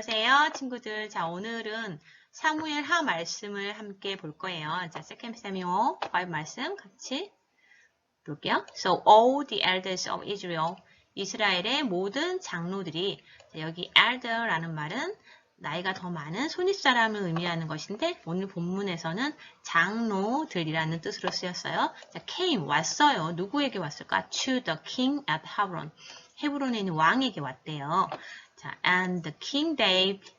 안녕하세요, 친구들. 자, 오늘은 사무엘 하 말씀을 함께 볼 거예요. 자, 2 Samuel 5 말씀 같이 볼게요. So, all the elders of Israel, 이스라엘의 모든 장로들이 자, 여기 elder라는 말은 나이가 더 많은 손윗사람을 의미하는 것인데 오늘 본문에서는 장로들이라는 뜻으로 쓰였어요. 자, came 왔어요. 누구에게 왔을까? To the king at Hebron. 헤브론에 있는 왕에게 왔대요. 자, and the king David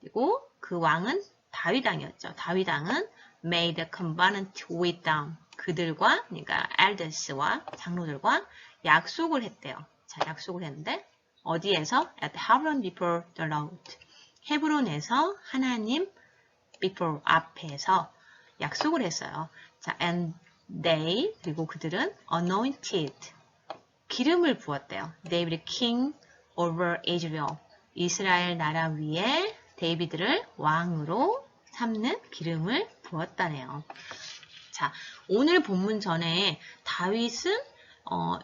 그리고 그 왕은 다윗왕이었죠. 다윗왕은 made a covenant with them. 그들과 그러니까 elders와 장로들과 약속을 했대요. 자, 약속을 했는데 어디에서? at Hebron before the Lord. 헤브론에서 하나님 before 앞에서 약속을 했어요. 자, and they 그리고 그들은 anointed 기름을 부었대요. David king over Israel. 이스라엘 나라 위에 데이비드를 왕으로 삼는 기름을 부었다네요. 자, 오늘 본문 전에 다윗은 어,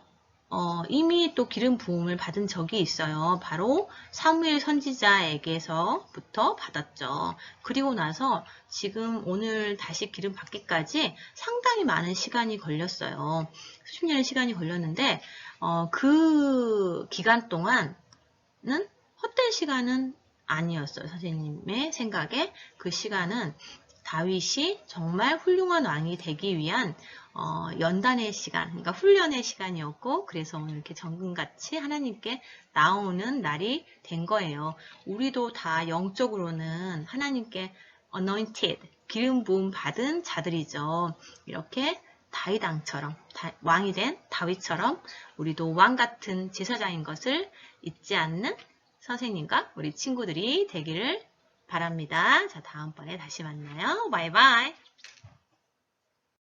어, 이미 또 기름 부음을 받은 적이 있어요. 바로 사무엘 선지자에게서부터 받았죠. 그리고 나서 지금 오늘 다시 기름 받기까지 상당히 많은 시간이 걸렸어요. 수십 년의 시간이 걸렸는데 어, 그 기간 동안은 헛된 시간은 아니었어요. 선생님의 생각에 그 시간은 다윗이 정말 훌륭한 왕이 되기 위한 어, 연단의 시간, 그러니까 훈련의 시간이었고 그래서 오늘 이렇게 정금같이 하나님께 나오는 날이 된 거예요. 우리도 다 영적으로는 하나님께 anointed, 기름 부음 받은 자들이죠. 이렇게 다윗왕처럼 왕이 된 다윗처럼 우리도 왕 같은 제사장인 것을 잊지 않는 선생님과 우리 친구들이 되기를 바랍니다. 자, 다음번에 다시 만나요. 바이바이.